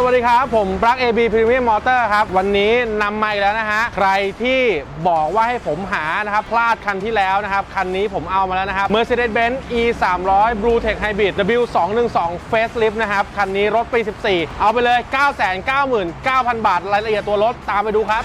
สวัสดีครับ ผมปลั๊ก AB Premium Motor ครับ วันนี้นำมาอีกแล้วนะฮะ ใครที่บอกว่าให้ผมหานะครับ พลาดคันที่แล้วนะครับ คันนี้ผมเอามาแล้วนะครับ Mercedes-Benz E 3 0 0 Blue Tech Hybrid W 2 1 2 Facelift นะครับ คันนี้รถปี 14 เอาไปเลย 999,000 บาท รายละเอียดตัวรถตามไปดูครับ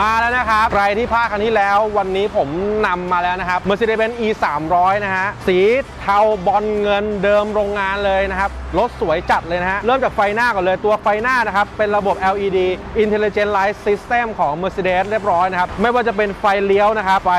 มาแล้วนะครับใครที่พลาดครั้งที่แล้ววันนี้ผมนำมาแล้วนะครับ Mercedes-Benz E 3 0 0นะฮะ สีเททาบอลเงินเดิมโรงงานเลยนะครับ รถสวยจัดเลยนะฮะ เริ่มจากไฟหน้าก่อนเลยตัวไฟหน้านะครับ เป็นระบบ LED Intelligent Light System ของ Mercedes เรียบร้อยนะครับ ไม่ว่าจะเป็นไฟเลี้ยวนะครับ ไฟ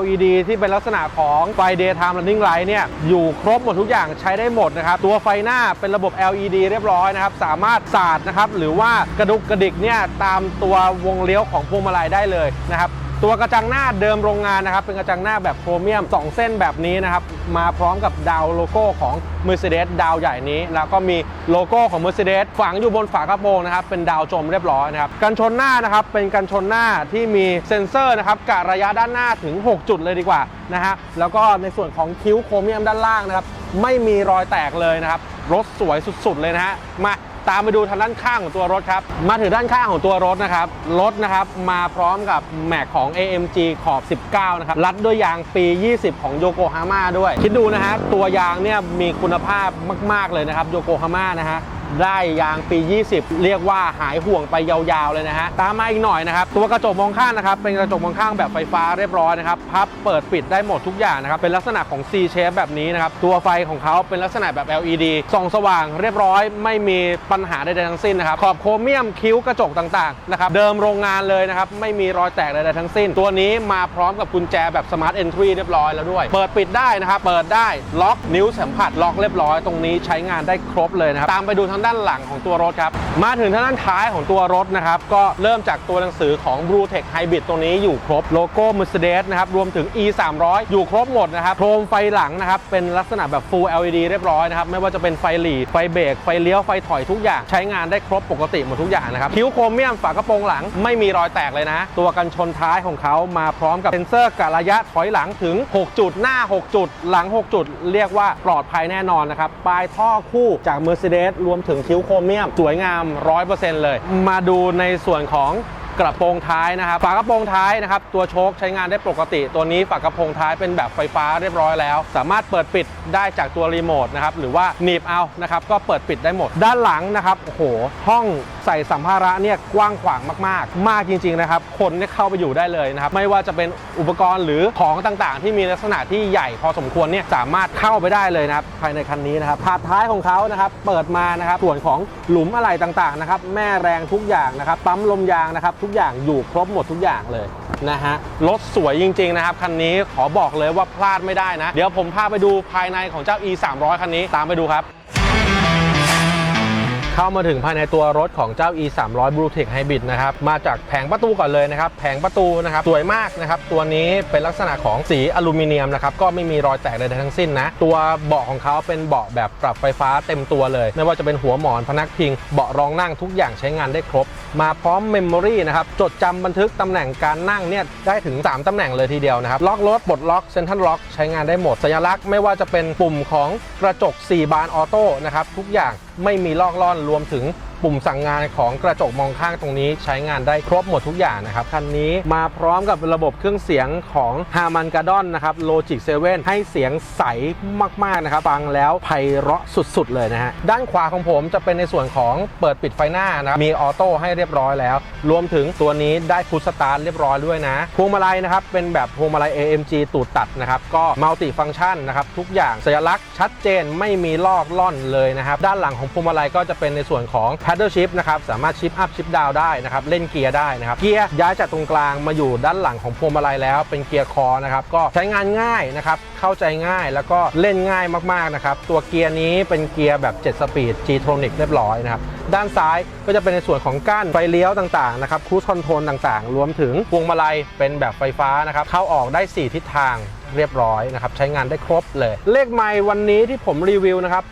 LED ที่เป็นลักษณะของไฟ Daytime Running Light เนี่ย อยู่ครบหมดทุกอย่างใช้ได้หมดนะครับ ตัวไฟหน้าเป็นระบบ LED เรียบร้อยนะครับ สามารถสาดนะครับหรือว่ากระดุกกระดิกเนี่ยตามตัววงเลี้ยวของพวงมาลัยได้เลยนะครับ ตัวกระจังหน้าเดิมโรงงานนะครับ เป็นกระจังหน้าแบบโครเมียม 2 เส้นแบบนี้นะครับ มาพร้อมกับดาวโลโก้ของ Mercedes ดาวใหญ่นี้ แล้วก็มีโลโก้ของ Mercedes ฝังอยู่บนฝากระโปรงนะครับ เป็นดาวจมเรียบร้อยนะครับ กันชนหน้านะครับ เป็นกันชนหน้าที่มีเซ็นเซอร์นะครับกะระยะด้านหน้าถึง 6 จุดเลยดีกว่านะฮะ แล้วก็ในส่วนของคิ้วโครเมียมด้านล่างนะครับ ไม่มีรอยแตกเลยนะครับ รถสวยสุดๆเลยนะฮะ มา ตามไปดูทางด้านข้างของตัวรถครับ มาถึงด้านข้างของตัวรถนะครับ รถนะครับมาพร้อมกับแม็กของ AMG ขอบ 19 นะครับ รัดด้วยยางปี 20 ของโยโกฮาม่าด้วย คิดดูนะฮะ ตัวยางเนี่ยมีคุณภาพมาก ๆ เลยนะครับ โยโกฮาม่านะฮะ ได้ยางปี 20 เรียกว่าหายห่วงไปยาวๆเลยนะฮะ ตามมาอีกหน่อยนะครับ ตัวกระจกมองข้างนะครับ เป็นกระจกมองข้างแบบไฟฟ้าเรียบร้อยนะครับ พับเปิดปิดได้หมดทุกอย่างนะครับ เป็นลักษณะของ C shape แบบนี้นะครับ ตัวไฟของเขาเป็นลักษณะแบบ LED ส่องสว่างเรียบร้อย ไม่มีปัญหาใดๆทั้งสิ้นนะครับ ขอบโครเมียมคิ้วกระจกต่างๆนะครับ เดิมโรงงานเลยนะครับ ไม่มีรอยแตกใดๆทั้งสิ้น ตัวนี้มาพร้อมกับกุญแจแบบ Smart Entry เรียบร้อยแล้วด้วย เปิดปิดได้นะครับ เปิดได้ ล็อกนิ้วสัมผัส ล็อกเรียบร้อย ตรงนี้ใช้งานได้ครบเลยนะครับ ตามไปดูทางด้านหลังของตัวรถครับ มาถึงทางด้านท้ายของตัวรถนะครับ ก็เริ่มจากตัวหนังสือของ Blue Tech Hybrid ตรงนี้อยู่ครบโลโก้ Mercedes นะครับ รวมถึง E 3 0 0อยู่ครบหมดนะครับ โครมไฟหลังนะครับ เป็นลักษณะแบบ Full LED เรียบร้อยนะครับ ไม่ว่าจะเป็นไฟหลีดไฟเบรก ไฟเลี้ยว ไฟถอยทุกอย่าง ใช้งานได้ครบปกติหมดทุกอย่างนะครับ คิ้วโครเมียมฝากระโปรงหลังไม่มีรอยแตกเลยนะ ตัวกันชนท้ายของเขามาพร้อมกับเซ็นเซอร์กะระยะถอยหลังถึง 6 จุด หน้า 6 จุด หลัง 6 จุด เรียกว่าปลอดภัยแน่นอนนะครับ ปลายท่อคู่จาก Mercedes รวมถึงคิ้วโครเมียม สวยงาม 100%เลย มาดูในส่วนของกระโปรงท้ายนะครับ ฝากระโปรงท้ายนะครับ ตัวโชคใช้งานได้ปกติ ตัวนี้ฝากระโปรงท้ายเป็นแบบไฟฟ้าเรียบร้อยแล้ว สามารถเปิดปิดได้จากตัวรีโมทนะครับ หรือว่าหนีบเอานะครับ ก็เปิดปิดได้หมด ด้านหลังนะครับ โอ้โห ห้อง ใส่สัมภาระเนี่ยกว้างขวางมากๆ มากจริงๆนะครับคนเนี่ยเข้าไปอยู่ได้เลยนะครับไม่ว่าจะเป็นอุปกรณ์หรือของต่างๆ ที่มีลักษณะที่ใหญ่พอสมควรเนี่ยสามารถเข้าไปได้เลยนะครับภายในคันนี้นะครับถาดท้ายของเขานะครับเปิดมานะครับส่วนของหลุมอะไหล่ต่างๆนะครับแม่แรงทุกอย่างนะครับปั๊มลมยางนะครับทุกอย่างอยู่ครบหมดทุกอย่างเลยนะฮะรถสวยจริงๆนะครับคันนี้ขอบอกเลยว่าพลาดไม่ได้นะ เดี๋ยวผมพาไปดูภายในของเจ้า E 3 0 0คันนี้ตามไปดูครับ เข้ามาถึงภายในตัวรถของเจ้า e 3 0 0 Blue Tech Hybrid นะครับ มาจากแผงประตูก่อนเลยนะครับ แผงประตูนะครับ สวยมากนะครับ ตัวนี้เป็นลักษณะของสีอลูมิเนียมนะครับ ก็ไม่มีรอยแตกใดๆทั้งสิ้นนะ ตัวเบาะของเขาเป็นเบาะแบบปรับไฟฟ้าเต็มตัวเลย ไม่ว่าจะเป็นหัวหมอนพนักพิง เบาะรองนั่งทุกอย่างใช้งานได้ครบ มาพร้อมเมมโมรีนะครับ จดจำบันทึกตำแหน่งการนั่งเนี่ยได้ถึง 3ตำแหน่งเลยทีเดียวนะครับ ล็อกรถปลดล็อกเซ็นทรัลล็อกใช้งานได้หมด สัญลักษณ์ไม่ว่าจะเป็นปุ่มของกระจก 4 บานออโต้นะครับทุกอย่าง ไม่มีลอกล่อนรวมถึง ปุ่มสั่งงานของกระจกมองข้างตรงนี้ใช้งานได้ครบหมดทุกอย่างนะครับคันนี้มาพร้อมกับระบบเครื่องเสียงของ h a r m a n k a d o n นะครับ Logic 7 ให้เสียงใสมากๆนะครับฟังแล้วไพเราะสุดๆ เลยนะฮะด้านขวาของผมจะเป็นในส่วนของเปิดปิดไฟหน้านะมีออโต้ให้เรียบร้อยแล้ว รวมถึงตัวนี้ได้พุชสตาร์ทเรียบร้อยด้วยนะพวงมาลัยนะครับเป็นแบบพวงมาลัย AMG ตูดตัดนะครับก็มัลติฟัง c t ชันนะครับทุกอย่างสัญลักษณ์ชัดเจนไม่มีลอกล่อนเลยนะครับด้านหลังของพวงมาลัยก็จะเป็นในส่วนของ paddle shift นะครับสามารถชิปอัพชิปดาวได้นะครับเล่นเกียร์ได้นะครับเกียร์ย้ายจากตรงกลางมาอยู่ด้านหลังของพวงมาลัยแล้วเป็นเกียร์คอนะครับก็ใช้งานง่ายนะครับเข้าใจง่ายแล้วก็เล่นง่ายมากๆนะครับตัวเกียร์นี้เป็นเกียร์แบบ 7 สปีด G-Tronic เรียบร้อยนะครับด้านซ้ายก็จะเป็นในส่วนของก้านไฟเลี้ยวต่างๆนะครับครู e คอนโทรลต่างๆ รวมถึงพวงมาลัยเป็นแบบไฟฟ้านะครับเข้าออกได้ 4 ทิศทางเรียบร้อยนะครับใช้งานได้ครบเลย เลขไมล์วันนี้ที่ผมรีวิวนะครับ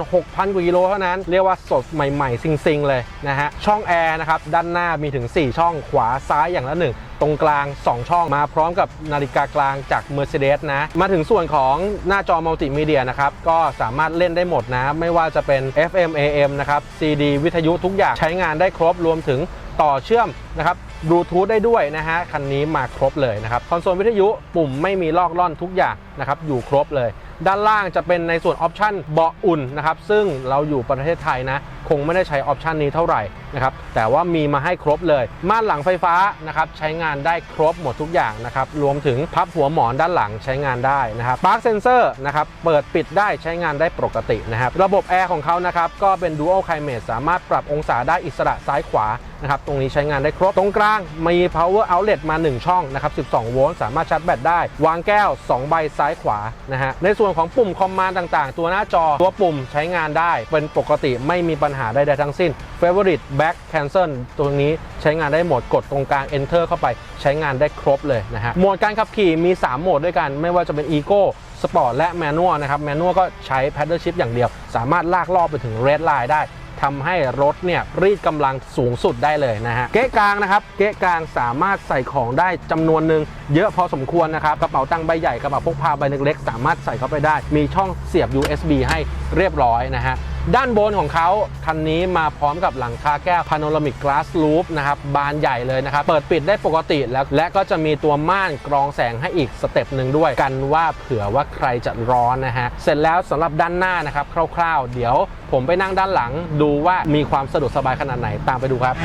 86,000กว่ากิโลเท่านั้น เรียกว่าสดใหม่ๆ ซิงๆ เลยนะฮะช่องแอร์นะครับด้านหน้ามีถึง 4 ช่องขวาซ้ายอย่างละหนึ่งตรงกลาง 2 ช่องมาพร้อมกับนาฬิกากลางจาก Mercedes นะ มาถึงส่วนของหน้าจอมัลติมีเดียนะครับ ก็สามารถเล่นได้หมดนะ ไม่ว่าจะเป็น FM AM นะครับ CD วิทยุทุกอย่างใช้งานได้ครบรวมถึงต่อเชื่อมนะครับ บลูทูธได้ด้วยนะฮะ คันนี้มาครบเลยนะครับ คอนโซลวิทยุปุ่มไม่มีลอกล่อนทุกอย่างนะครับ อยู่ครบเลย ด้านล่างจะเป็นในส่วนออปชันเบาะอุ่นนะครับซึ่งเราอยู่ประเทศไทยนะคงไม่ได้ใช้ออปชันนี้เท่าไหร่นะครับแต่ว่ามีมาให้ครบเลย ม่านหลังไฟฟ้านะครับใช้งานได้ครบหมดทุกอย่างนะครับรวมถึงพับหัวหมอนด้านหลังใช้งานได้นะครับปาร์คเซนเซอร์นะครับเปิดปิดได้ใช้งานได้ปกตินะครับระบบแอร์ของเขานะครับก็เป็น Dual Climate สามารถปรับองศาได้อิสระซ้ายขวานะครับตรงนี้ใช้งานได้ครบตรงกลางมี power outlet มา 1 ช่องนะครับ12 โวลต์สามารถชาร์จแบตได้ วางแก้ว 2 ใบซ้ายขวานะฮะในส่วนของปุ่มคอมมานด์ต่างๆ ตัวหน้าจอตัวปุ่มใช้งานได้ เป็นปกติไม่มีปัญหาใดๆทั้งสิ้น favorite back cancel ตัวนี้ใช้งานได้หมดกดตรงกลาง enter เข้าไปใช้งานได้ครบเลยนะฮะโหมดการขับขี่มี 3 โหมดด้วยกัน ไม่ว่าจะเป็น eco สปอร์ตและแมนนวลนะครับแมนนวลก็ใช้ paddle shift อย่างเดียว สามารถลากรอบไปถึง red line ได้ ทำให้รถเนี่ยรีดกำลังสูงสุดได้เลยนะฮะเก๊ะกลางนะครับเก๊ะกลางสามารถใส่ของได้จำนวนหนึ่งเยอะพอสมควรนะครับกระเป๋าตังค์ใบใหญ่กระเป๋าพกพาใบเล็กๆสามารถใส่เข้าไปได้ มีช่องเสียบ USB ให้เรียบร้อยนะฮะ ด้านบนของเขาคันนี้มาพร้อมกับหลังคาแก้วพาโนรามิกกลาสลูปนะครับบานใหญ่เลยนะครับ เปิดปิดได้ปกติแล้ว และก็จะมีตัวม่านกรองแสงให้อีกสเต็ปหนึ่งด้วยกันว่าเผื่อว่าใครจะร้อนนะฮะ เสร็จแล้วสำหรับด้านหน้านะครับคร่าวๆ เดี๋ยวผมไปนั่งด้านหลังดูว่ามีความสะดวกสบายขนาดไหนตามไปดูครับ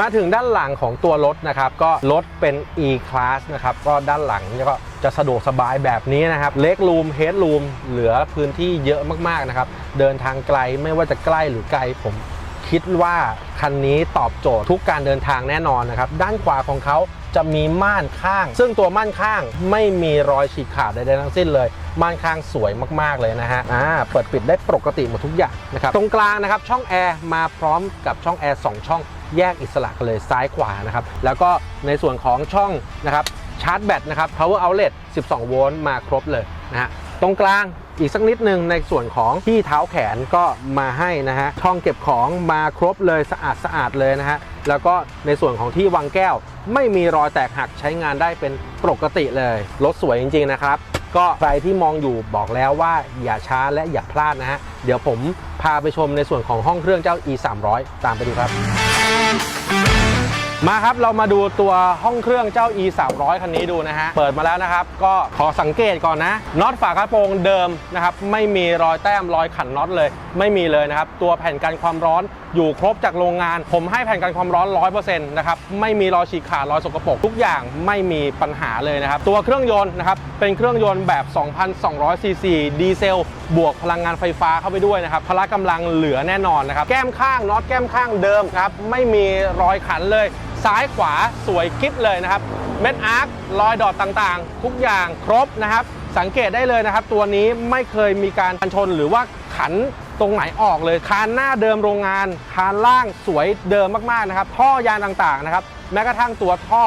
มาถึงด้านหลังของตัวรถนะครับ ก็รถเป็น E-Class นะครับ ก็ด้านหลังก็จะสะดวกสบายแบบนี้นะครับเล็กรูมเฮดรูมเหลือพื้นที่เยอะมากๆนะครับ เดินทางไกลไม่ว่าจะใกล้หรือไกลผมคิดว่าคันนี้ตอบโจทย์ทุกการเดินทางแน่นอนนะครับ ด้านขวาของเขา จะมีม่านข้าง ซึ่งตัวม่านข้างไม่มีรอยฉีกขาดใดๆทั้งสิ้นเลย ม่านข้างสวยมากๆเลยนะฮะอ่าเปิดปิดได้ปกติหมดทุกอย่างนะครับตรงกลางนะครับช่องแอร์มาพร้อมกับช่องแอร์สองช่องแยกอิสระกันเลยซ้ายขวานะครับแล้วก็ในส่วนของช่องนะครับชาร์จแบตนะครับ power outlet 12 โวลต์มาครบเลยนะฮะตรงกลางอีกสักนิดหนึ่งในส่วนของที่เท้าแขนก็มาให้นะฮะช่องเก็บของมาครบเลยสะอาดสะอาดเลยนะฮะ แล้วก็ในส่วนของที่วางแก้ว ไม่มีรอยแตกหักใช้งานได้เป็นปกติเลยรถสวยจริงๆนะครับ ก็ใครที่มองอยู่บอกแล้วว่าอย่าช้าและอย่าพลาดนะฮะเดี๋ยวผมพาไปชมในส่วนของห้องเครื่องเจ้า e 3 0 0ตามไปดูครับ มาครับ เรามาดูตัวห้องเครื่องเจ้า e 3 0 0คันนี้ดูนะฮะ เปิดมาแล้วนะครับ ก็ขอสังเกตก่อนนะ น็อตฝากระโปรงเดิมนะครับ ไม่มีรอยแต้มรอยขันน็อตเลย ไม่มีเลยนะครับ ตัวแผ่นกันความร้อนอยู่ครบจากโรงงาน ผมให้แผ่นกันความร้อน 100%นะครับ ไม่มีรอยฉีกขาดรอยสกปรกทุกอย่างไม่มีปัญหาเลยนะครับ ตัวเครื่องยนต์นะครับ เป็นเครื่องยนต์แบบ 2,200ซีซีดีเซล บวกพลังงานไฟฟ้าเข้าไปด้วยนะครับพละกำลังเหลือแน่นอนนะครับ แก้มข้างน็อตแก้มข้างเดิมครับ ไม่มีรอยขันเลย ซ้ายขวาสวยกิ๊บเลยนะครับเม็ดอาร์ครอยดอทต่างๆ ทุกอย่างครบนะครับ สังเกตได้เลยนะครับ ตัวนี้ไม่เคยมีการกันชนหรือว่าขันตรงไหนออกเลยคานหน้าเดิมโรงงานคานล่างสวยเดิมมากๆนะครับ ท่อยางต่างๆนะครับ แม้กระทั่งตัวท่อ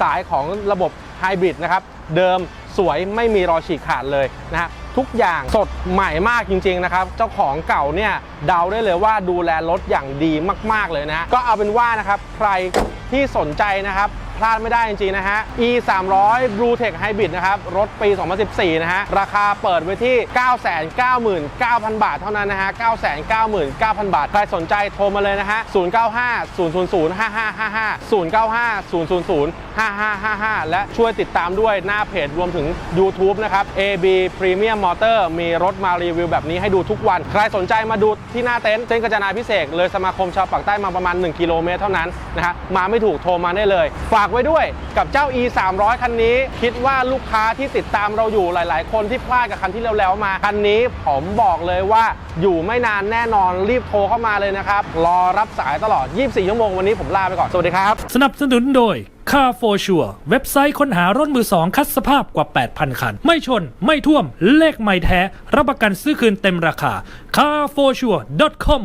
สายของระบบไฮบริดนะครับ เดิมสวยไม่มีรอยฉีกขาดเลยนะฮะทุกอย่างสดใหม่มากจริงๆนะครับ เจ้าของเก่าเนี่ยเดาได้เลยว่าดูแลรถอย่างดีมากๆเลยนะฮะก็เอาเป็นว่านะครับ ใคร ที่สนใจนะครับ พลาดไม่ได้จริงๆนะฮะ e 3 0 0 Blue Tech Hybrid นะครับ รถปี 2014 นะฮะ ราคาเปิดไว้ที่ 999,000 บาทเท่านั้นนะฮะ 999,000 บาท ใครสนใจโทรมาเลยนะฮะ 095 000 5555 095 000 5555 และช่วยติดตามด้วยหน้าเพจรวมถึง YouTube นะครับ AB Premium Motor มีรถมารีวิวแบบนี้ให้ดูทุกวัน ใครสนใจมาดูที่หน้าเต็นท์เต็นท์กาญจนาพิเศษเลยสมาคมชาวปากใต้มาประมาณ 1 กิโลเมตรเท่านั้นนะฮะมาไม่ถูกโทรมาได้เลย ฝากไว้ด้วยกับเจ้า e 3 0 0คันนี้ คิดว่าลูกค้าที่ติดตามเราอยู่หลาย ๆ คนที่พลาดกับคันที่แล้วๆมา คันนี้ผมบอกเลยว่าอยู่ไม่นานแน่นอนรีบโทรเข้ามาเลยนะครับ รอรับสายตลอด 24 ชั่วโมงวันนี้ผมลาไปก่อน สวัสดีครับ สนับสนุนโดย Car for Sure เว็บไซต์ค้นหารถมือสองคัดสภาพกว่า 8,000 คัน ไม่ชน ไม่ท่วม เลขไม่แท้ รับประกันซื้อคืนเต็มราคา carforsure.com